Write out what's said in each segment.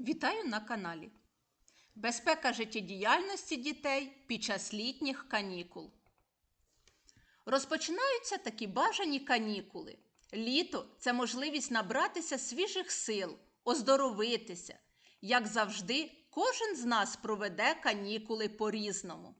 Вітаю на каналі. Безпека життєдіяльності дітей під час літніх канікул. Розпочинаються такі бажані канікули. Літо це можливість набратися свіжих сил, оздоровитися. Як завжди, кожен з нас проведе канікули по-різному.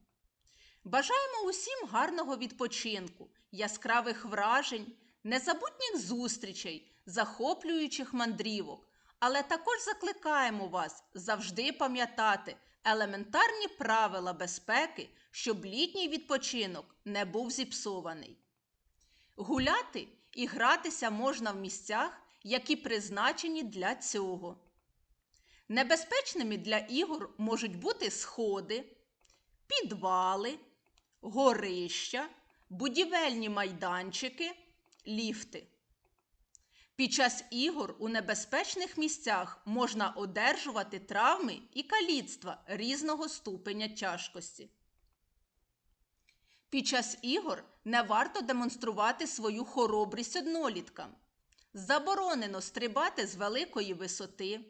Бажаємо усім гарного відпочинку, яскравих вражень, незабутніх зустрічей, захоплюючих мандрівок, але також закликаємо вас завжди пам'ятати елементарні правила безпеки, щоб літній відпочинок не був зіпсований. Гуляти і гратися можна в місцях, які призначені для цього. Небезпечними для ігор можуть бути сходи, підвали, горища, будівельні майданчики, ліфти. Під час ігор у небезпечних місцях можна одержувати травми і каліцтва різного ступеня тяжкості. Під час ігор не варто демонструвати свою хоробрість одноліткам. Заборонено стрибати з великої висоти.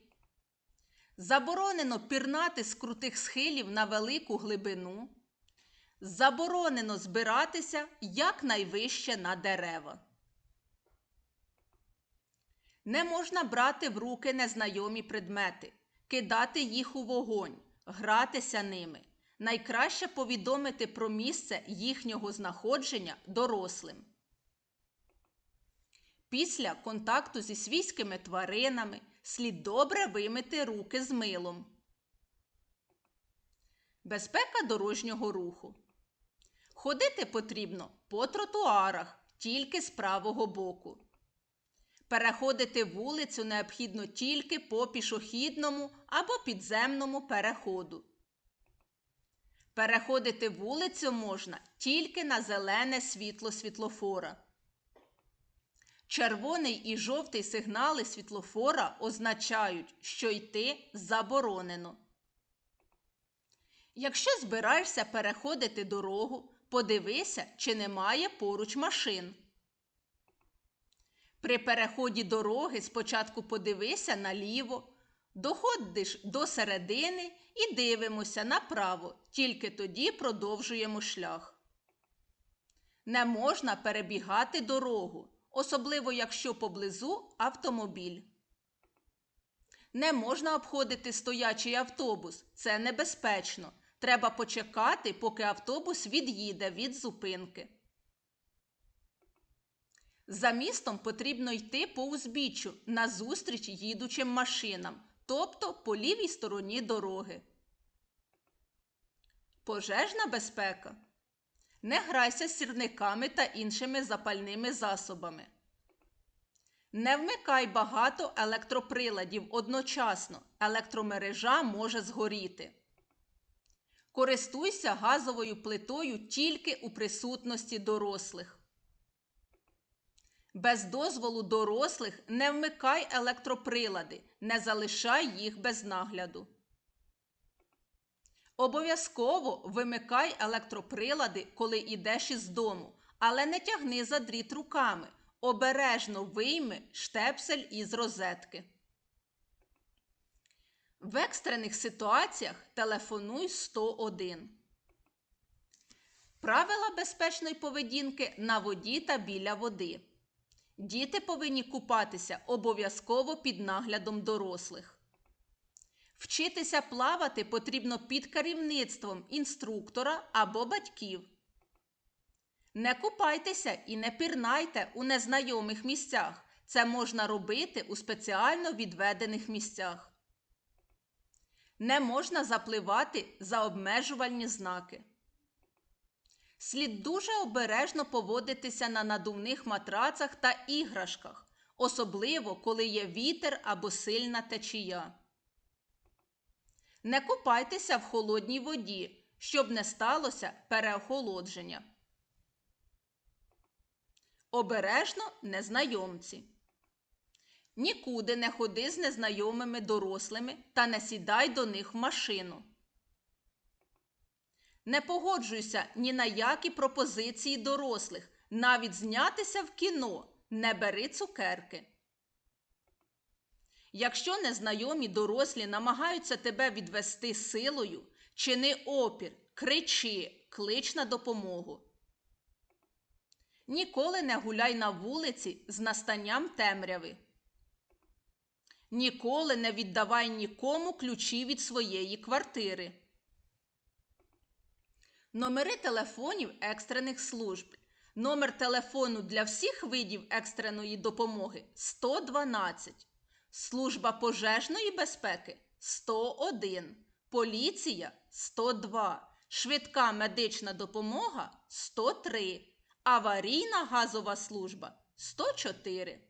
Заборонено пірнати з крутих схилів на велику глибину. Заборонено збиратися якнайвище на дерева. Не можна брати в руки незнайомі предмети, кидати їх у вогонь, гратися ними. Найкраще повідомити про місце їхнього знаходження дорослим. Після контакту зі свійськими тваринами слід добре вимити руки з милом. Безпека дорожнього руху. Ходити потрібно по тротуарах тільки з правого боку. Переходити вулицю необхідно тільки по пішохідному або підземному переходу. Переходити вулицю можна тільки на зелене світло світлофора. Червоний і жовтий сигнали світлофора означають, що йти заборонено. Якщо збираєшся переходити дорогу, подивися, чи немає поруч машин. При переході дороги спочатку подивися наліво, доходиш до середини і дивимося направо, тільки тоді продовжуємо шлях. Не можна перебігати дорогу, особливо якщо поблизу автомобіль. Не можна обходити стоячий автобус, це небезпечно. Треба почекати, поки автобус від'їде від зупинки. За містом потрібно йти по узбіччю назустріч їдучим машинам, тобто по лівій стороні дороги. Пожежна безпека. Не грайся з сірниками та іншими запальними засобами. Не вмикай багато електроприладів одночасно. Електромережа може згоріти. Користуйся газовою плитою тільки у присутності дорослих. Без дозволу дорослих не вмикай електроприлади, не залишай їх без нагляду. Обов'язково вимикай електроприлади, коли йдеш із дому, але не тягни за дріт руками. Обережно вийми штепсель із розетки. В екстрених ситуаціях телефонуй 101. Правила безпечної поведінки на воді та біля води. Діти повинні купатися обов'язково під наглядом дорослих. Вчитися плавати потрібно під керівництвом інструктора або батьків. Не купайтеся і не пірнайте у незнайомих місцях. Це можна робити у спеціально відведених місцях. Не можна запливати за обмежувальні знаки. Слід дуже обережно поводитися на надувних матрацах та іграшках, особливо коли є вітер або сильна течія. Не купайтеся в холодній воді, щоб не сталося переохолодження. Обережно незнайомці. Нікуди не ходи з незнайомими дорослими та не сідай до них в машину. Не погоджуйся ні на які пропозиції дорослих, навіть знятися в кіно, не бери цукерки. Якщо незнайомі дорослі намагаються тебе відвести силою, чини опір, кричи, клич на допомогу. Ніколи не гуляй на вулиці з настанням темряви. Ніколи не віддавай нікому ключі від своєї квартири. Номери телефонів екстрених служб. Номер телефону для всіх видів екстреної допомоги 112. Служба пожежної безпеки 101. Поліція 102. Швидка медична допомога 103. Аварійна газова служба 104.